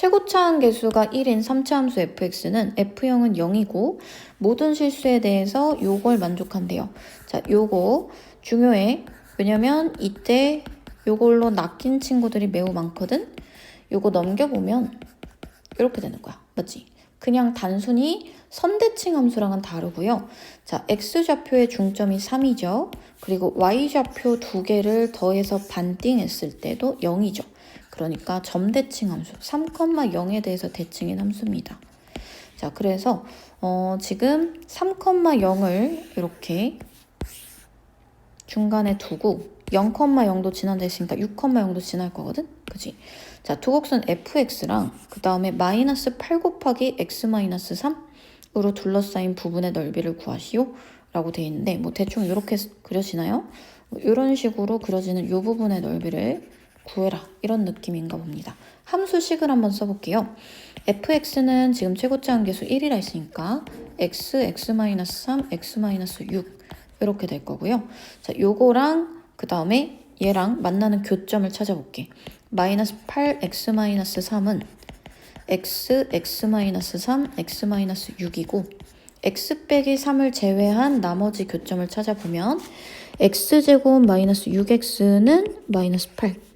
최고차항 계수가 1인 3차 함수 fx는 f형은 0이고 모든 실수에 대해서 요걸 만족한대요. 자, 요거 중요해. 왜냐면 이때 요걸로 낚인 친구들이 매우 많거든. 요거 넘겨보면 이렇게 되는 거야. 맞지? 그냥 단순히 선대칭 함수랑은 다르고요. 자, x좌표의 중점이 3이죠. 그리고 y좌표 두 개를 더해서 반띵했을 때도 0이죠. 그러니까 점대칭 함수 3,0에 대해서 대칭인 함수입니다. 자, 그래서 어, 지금 3,0을 이렇게 중간에 두고 0,0도 지난다 했으니까 6,0도 지날 거거든? 그지? 자, 투곡선 fx랑 그 다음에 마이너스 8 곱하기 x 마이너스 3으로 둘러싸인 부분의 넓이를 구하시오 라고 돼 있는데 뭐 대충 이렇게 그려지나요? 뭐 이런 식으로 그려지는 이 부분의 넓이를 구해라 이런 느낌인가 봅니다. 함수식을 한번 써볼게요. fx는 지금 최고차항 계수 1이라 했으니까 x, x-3, x-6 이렇게 될 거고요. 자, 요거랑 그 다음에 얘랑 만나는 교점을 찾아볼게. 마이너스 8x-3은 x, x-3, x-6이고 x 빼기 3을 제외한 나머지 교점을 찾아보면 x제곱 마이너스 6x는 마이너스 8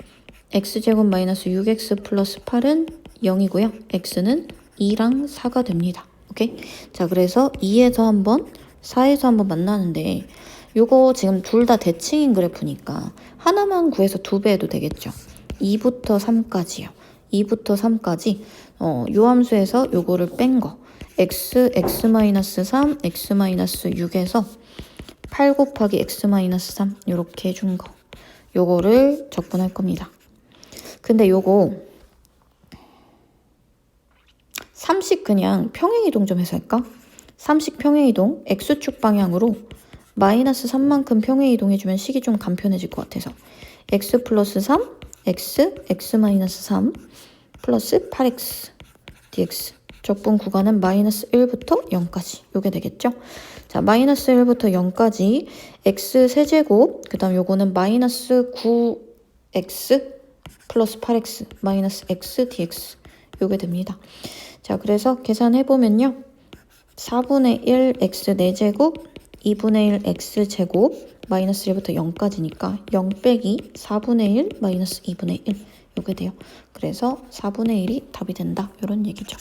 x제곱 마이너스 6x 플러스 8은 0이고요. x는 2랑 4가 됩니다. 오케이? 자, 그래서 2에서 한번 4에서 한번 만나는데 요거 지금 둘 다 대칭인 그래프니까 하나만 구해서 두 배 해도 되겠죠. 2부터 3까지요. 2부터 3까지 어, 요 함수에서 요거를 뺀 거. x, x-3, x-6에서 8 곱하기 x-3 이렇게 해준 거. 요거를 적분할 겁니다. 근데 요거 30 그냥 평행이동 좀 해서 할까? 30 평행이동 x축 방향으로 마이너스 3만큼 평행이동 해주면 식이 좀 간편해질 것 같아서 x 플러스 3, x, x 마이너스 3 플러스 8x dx 적분 구간은 마이너스 1부터 0까지 요게 되겠죠? 자 마이너스 1부터 0까지 x 세제곱 그 다음 요거는 마이너스 9x 플러스 8x 마이너스 x dx 요게 됩니다. 자 그래서 계산해보면요. 4분의 1 x 4제곱 2분의 1 x 제곱 마이너스 1부터 0까지니까 0 빼기 4분의 1 마이너스 2분의 1 요게 돼요. 그래서 4분의 1이 답이 된다. 이런 얘기죠.